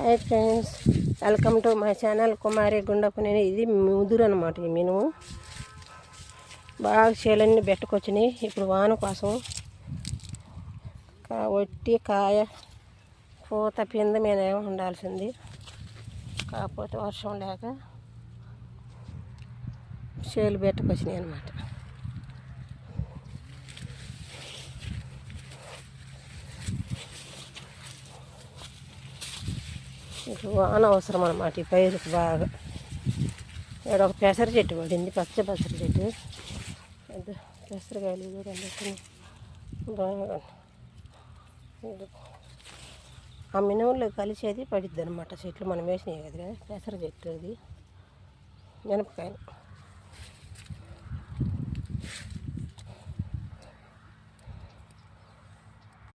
Hi friends welcome to my channel Kumari Gundapu నేను. ఇది ముదురు అనమాట ఈ మినుము బాగా చేలన్నీ పెట్టుకొచ్చినాయి ఇప్పుడు వాన కోసం ఒట్టి కాయ పూత పింద మీద ఉండాల్సింది. కాకపోతే వర్షం లేక చేలు పెట్టుకొచ్చినాయి అనమాట ఇప్పుడు వాన అవసరం అనమాట ఈ పైరుకు బాగా. ఇక్కడ ఒక పెసర చెట్టు పడింది. పచ్చ పెసర చెట్టు. పెద్ద పెసరకాయలు చూడండి బాగా. ఆ మినవుల్లో కలిసేది పడిద్ది అనమాట చెట్లు మనం వేసినాయి కదా పెసర చెట్టు అది. మినపకాయలు.